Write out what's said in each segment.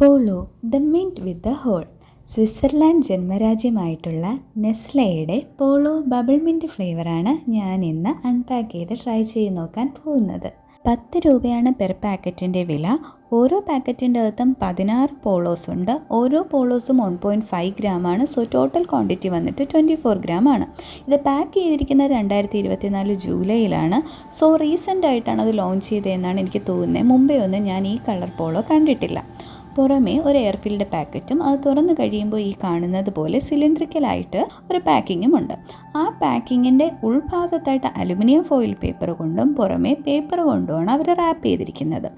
Polo the mint with the hole Switzerland ജന്മരാജ്യമായിട്ടുള്ള നെസ്ലയുടെ Polo bubble mint ഫ്ലേവറാണ് ഞാൻ ഇന്ന് അൺപാക്ക് ചെയ്ത് ട്രൈ ചെയ്ത് നോക്കാൻ പോകുന്നത്. പത്ത് രൂപയാണ് പെർ പാക്കറ്റിന്റെ വില. ഓരോ പാക്കറ്റിന്റെ അകത്തും പതിനാറ് പോളോസ് ഉണ്ട്. ഓരോ പോളോസും വൺ പോയിന്റ് ഫൈവ് ഗ്രാമാണ്. സോ ടോട്ടൽ ക്വാണ്ടിറ്റി വന്നിട്ട് ട്വന്റി ഫോർ ഗ്രാം ആണ്. ഇത് പാക്ക് ചെയ്തിരിക്കുന്നത് രണ്ടായിരത്തി ഇരുപത്തിനാല് ജൂലൈയിലാണ്. സോ റീസെന്റ് ആയിട്ടാണ് അത് ലോഞ്ച് ചെയ്തതെന്നാണ് എനിക്ക് തോന്നുന്നത്. മുമ്പേ ഒന്നും ഞാൻ ഈ കളർ പോളോ കണ്ടിട്ടില്ല. പുറമേ ഒരു എയർഫിൽഡ് പാക്കറ്റും അത് തുറന്നു കഴിയുമ്പോൾ ഈ കാണുന്നത് പോലെ സിലിണ്ടറിക്കലായിട്ട് ഒരു പാക്കിങ്ങും ഉണ്ട്. ആ പാക്കിങ്ങിന്റെ ഉൾഭാഗത്തായിട്ട് അലുമിനിയം ഫോയിൽ പേപ്പർ കൊണ്ടും പുറമേ പേപ്പർ കൊണ്ടുമാണ് അവർ റാപ്പ് ചെയ്തിരിക്കുന്നത്.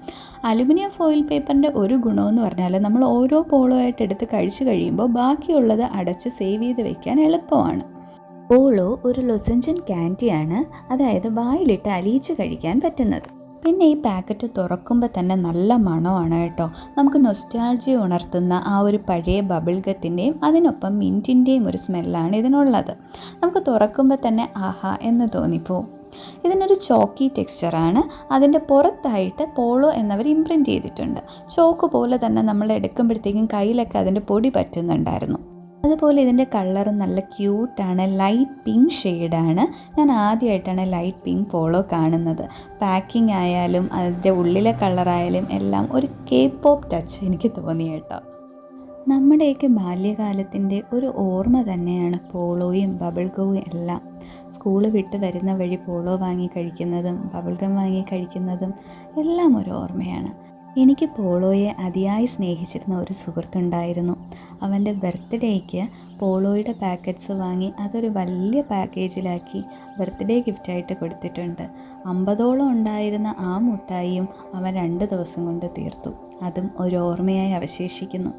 അലുമിനിയം ഫോയിൽ പേപ്പറിന്റെ ഒരു ഗുണമെന്ന് പറഞ്ഞാൽ നമ്മൾ ഓരോ പോളോ ആയിട്ട് എടുത്ത് കഴിച്ചു കഴിയുമ്പോൾ ബാക്കിയുള്ളത് അടച്ച് സേവ് ചെയ്ത് വെക്കാൻ എളുപ്പമാണ്. പോളോ ഒരു ലൊസഞ്ചൻ ക്യാൻഡിയാണ് അതായത് വായിലിട്ട് അലിയിച്ച് കഴിക്കാൻ പറ്റുന്നത്. പിന്നെ ഈ പാക്കറ്റ് തുറക്കുമ്പോൾ തന്നെ നല്ല മണമാണ് കേട്ടോ. നമുക്ക് നൊസ്റ്റാൾജി ഉണർത്തുന്ന ആ ഒരു പഴയ ബബിൾ ബബിൾഗത്തിന്റെയും അതിനൊപ്പം മിന്റിന്റെയും ഒരു സ്മെല്ലാണ് ഇതിനുള്ളത്. നമുക്ക് തുറക്കുമ്പോൾ തന്നെ ആഹാ എന്ന് തോന്നിപ്പോവും ഇതിനൊരു ചോക്കി ടെക്സ്ചറാണ് അതിന്റെ പുറത്തായിട്ട് പോളോ എന്നവർ ഇംപ്രിന്റ് ചെയ്തിട്ടുണ്ട്. ചോക്ക് പോലെ തന്നെ നമ്മൾ എടുക്കുമ്പോഴത്തേക്കും കയ്യിലൊക്കെ അതിന്റെ പൊടി പറ്റുന്നുണ്ടായിരുന്നു. അതുപോലെ ഇതിന്റെ കളറും നല്ല ക്യൂട്ടാണ് ലൈറ്റ് പിങ്ക് ഷെയ്ഡാണ്. ഞാൻ ആദ്യമായിട്ടാണ് ലൈറ്റ് പിങ്ക് പോളോ കാണുന്നത്. പാക്കിംഗ് ആയാലും അതിന്റെ ഉള്ളിലെ കളറായാലും എല്ലാം ഒരു കെ പോപ്പ് ടച്ച് എനിക്ക് തോന്നി കേട്ടോ. നമ്മുടെയൊക്കെ ബാല്യകാലത്തിന്റെ ഒരു ഓർമ്മ തന്നെയാണ് പോളോയും ബബിൾഗവും എല്ലാം. സ്കൂൾ വിട്ട് വരുന്ന വഴി പോളോ വാങ്ങി കഴിക്കുന്നതും ബബിൾഗം വാങ്ങി കഴിക്കുന്നതും എല്ലാം ഒരു ഓർമ്മയാണ്. എനിക്ക് പോളോയെ അതിയായി സ്നേഹിച്ചിരുന്ന ഒരു സുഹൃത്തുണ്ടായിരുന്നു. അവന്റെ ബർത്ത്ഡേക്ക് പോളോയുടെ പാക്കറ്റ്സ് വാങ്ങി അതൊരു വലിയ പാക്കേജിലാക്കി ബർത്ത്ഡേ ഗിഫ്റ്റായിട്ട് കൊടുത്തിട്ടുണ്ട്. അമ്പതോളം ഉണ്ടായിരുന്ന ആ മുട്ടായിയും അവൻ രണ്ട് ദിവസം കൊണ്ട് തീർത്തു. അതും ഒരു ഓർമ്മയായി അവശേഷിക്കുന്നു.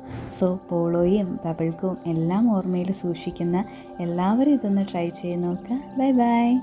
സോ പോളോയും ബബിൾക്കും എല്ലാം ഓർമ്മയിൽ സൂക്ഷിക്കുന്ന എല്ലാവരും ഇതൊന്ന് ട്രൈ ചെയ്ത് നോക്കുക ബൈ ബൈ.